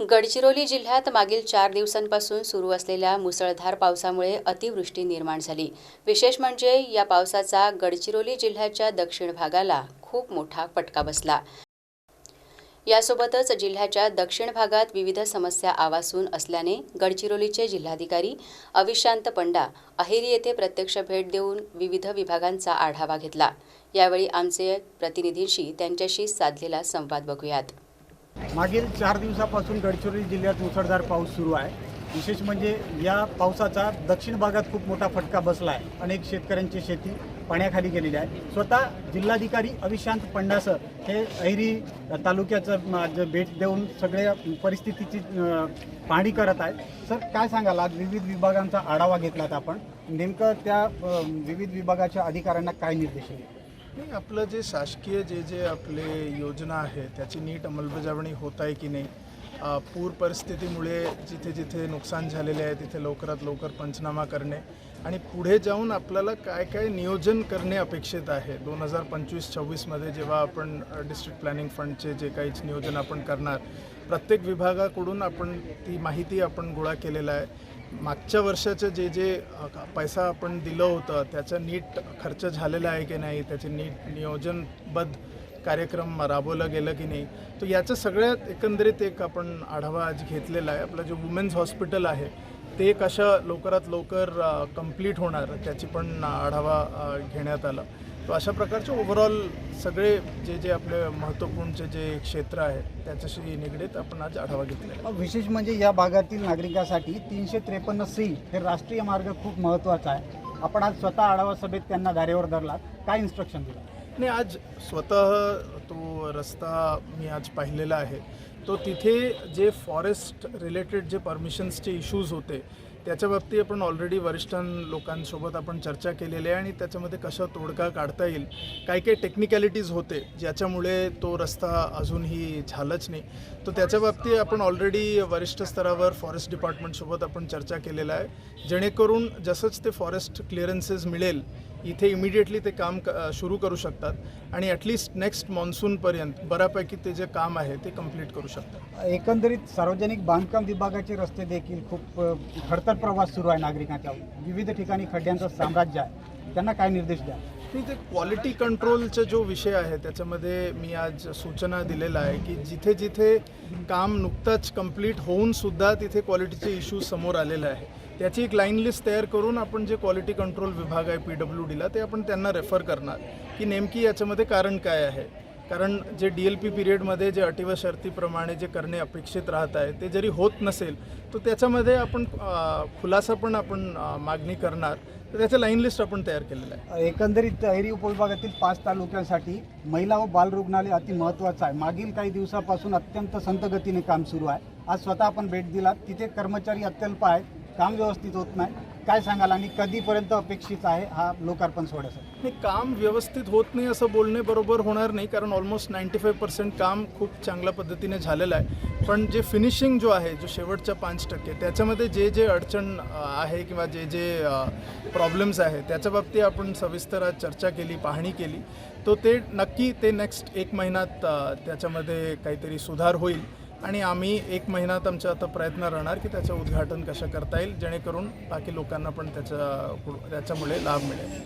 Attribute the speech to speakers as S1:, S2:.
S1: गडचिरोली जिल्ह्यात मागील चार दिवसांपासून सुरू असलेल्या मुसळधार पावसामुळे अतिवृष्टी निर्माण झाली. विशेष म्हणजे या पावसाचा गडचिरोली जिल्ह्याच्या दक्षिण भागाला खूप मोठा फटका बसला. यासोबतच जिल्ह्याच्या दक्षिण भागात विविध समस्या आवासून असल्याने गडचिरोलीचे जिल्हाधिकारी अविशांत पंडा अहेरी येथे प्रत्यक्ष भेट देऊन विविध विभागांचा आढावा घेतला. यावेळी आमचे प्रतिनिधींशी त्यांच्याशी साधलेला संवाद बघूयात.
S2: मागील चार दिवसापासून गडचिरोली जिल्ह्यात मुसळधार पाऊस सुरू आहे. विशेष म्हणजे या पावसाचा दक्षिण भागात खूप मोठा फटका बसला आहे अनेक शेतकऱ्यांची शेती पाण्याखाली गेलेली आहे. स्वतः जिल्हाधिकारी अविशांत पंडासर हे अहिरी तालुक्याचं भेट देऊन सगळ्या परिस्थितीची पाहणी करत आहे सर काय सांगाल? आज विविध विभागांचा आढावा घेतलात आपण. नेमकं त्या विविध विभागाच्या अधिकाऱ्यांना काय निर्देश दिले
S3: नाही आपलं जे शासकीय जे जे आपले योजना आहे त्याची नीट अंमलबजावणी होत आहे की नाही? पूर परिस्थितीमुळे जिथे जिथे नुकसान झालेले आहे तिथे लवकरात लवकर पंचनामा करणे आणि पुढे जाऊन आपल्याला काय काय नियोजन करणे अपेक्षित आहे. दोन हजार पंचवीस छव्वीसमध्ये जेव्हा आपण डिस्ट्रिक्ट प्लॅनिंग फंडचे जे काहीच नियोजन आपण करणार प्रत्येक विभागाकडून आपण ती माहिती आपण गोळा केलेला आहे. मागच्या वर्षाचं जे जे पैसा आपण दिलं होतं त्याचं नीट खर्च झालेला आहे की नाही त्याचे नीट नियोजनबद्ध कार्यक्रम राबवला गेलं की नाही तर याचं सगळ्यात एकंदरीत एक आपण आढावा आज घेतलेला आहे. आपलं जे वुमेन्स हॉस्पिटल आहे ते कशा लवकरात लवकर कंप्लीट होणार त्याची पण आढावा घेण्यात आला. तो अशा प्रकारचे ओव्हरऑल सगळे जे जे आपले महत्त्वपूर्णचे जे क्षेत्र आहे त्याच्याशी निगडीत आपण आज आढावा घेतलेला आहे.
S2: विशेष म्हणजे या भागातील नागरिकांसाठी तीनशे त्रेपन्न सी हे राष्ट्रीय मार्ग खूप महत्त्वाचा आहे. आपण आज स्वतः आढावा सभेत त्यांना धारेवर धरलात. काय इन्स्ट्रक्शन दिलं?
S3: नाही आज स्वतः तो रस्ता मी आज पाहिलेला आहे. तो तिथे जे फॉरेस्ट रिलेटेड जे परमिशन्सचे इश्यूज होते त्याच्या बाबतीत आपण ऑलरेडी वरिष्ठ लोकांसोबत आपण चर्चा केलेली आहे आणि त्याच्यामध्ये कसं तोडगा काढता येईल काही काही टेक्निकॅलिटीज होते ज्याच्यामुळे तो रस्ता अजूनही झालाच नाही. तर त्याच्या बाबतीत आपण ऑलरेडी वरिष्ठ स्तरावर फॉरेस्ट डिपार्टमेंटसोबत आपण चर्चा केलेला आहे. जेणेकरून जसंच ते फॉरेस्ट क्लिअरन्सेस मिळेल इथे इमिडिएटली ते काम क सुरू करू शकतात आणि ॲटलिस्ट नेक्स्ट मान्सूनपर्यंत बऱ्यापैकी ते जे काम आहे ते कंप्लीट करू शकतात.
S2: एकंदरीत सार्वजनिक बांधकाम विभागाचे रस्ते देखील खूप खडतर खडतर प्रवास सुरू आहे नागरिकांच्या. विविध ठिकाणी खड्ड्यांचं साम्राज्य आहे. त्यांना काय निर्देश द्या?
S3: नाही ते क्वालिटी कंट्रोलचा जो विषय आहे त्याच्यामध्ये मी आज सूचना दिलेला आहे की जिथे जिथे काम नुकतंच कंप्लीट होऊन सुद्धा तिथे क्वालिटीचे इश्यूज समोर आलेले आहे. त्याची एक लाईन लिस्ट तयार करून आपण जे क्वालिटी कंट्रोल विभाग आहे पी डब्ल्यू डीला ते आपण त्यांना रेफर करणार की नेमकी याच्यामध्ये कारण काय आहे. कारण जे डी एल पी पिरियडमध्ये जे अटी व शर्तीप्रमाणे जे करणे अपेक्षित राहत आहे ते जरी होत नसेल तर त्याच्यामध्ये आपण खुलासा पण आपण मागणी करणार. तर त्याचं लाईन लिस्ट आपण तयार केलेलं आहे.
S2: एकंदरीत तहरी उपविभागातील पाच तालुक्यांसाठी महिला व बाल रुग्णालय अति महत्त्वाचं आहे. मागील काही दिवसापासून अत्यंत संतगतीने काम सुरू आहे. आज स्वतः आपण भेट दिला तिथे कर्मचारी अत्यल्प आहेत. काम व्यवस्थित होत नाही. काय सांगाल आणि कधीपर्यंत अपेक्षित आहे हा लोकार्पण सोहळ्यासाठी
S3: नाही काम व्यवस्थित होत नाही असं बोलणे बरोबर होणार नाही कारण ऑलमोस्ट नाईंटी फाईव्ह पर्सेंट काम खूप चांगल्या पद्धतीने झालेलं आहे. पण जे फिनिशिंग जो आहे जो शेवटच्या पाच टक्के त्याच्यामध्ये जे जे अडचण आहे किंवा जे जे प्रॉब्लेम्स आहे त्याच्या बाबतीत आपण सविस्तर आज चर्चा केली पाहणी केली. तो ते नक्की ते नेक्स्ट एक महिन्यात त्याच्यामध्ये काहीतरी सुधार होईल. आणि आम्ही एक महिन्यात आमचा आता प्रयत्न राहणार की त्याचं उद्घाटन कसं करता येईल जेणेकरून बाकी लोकांना पण त्याचा त्याच्यामुळे लाभ मिळेल.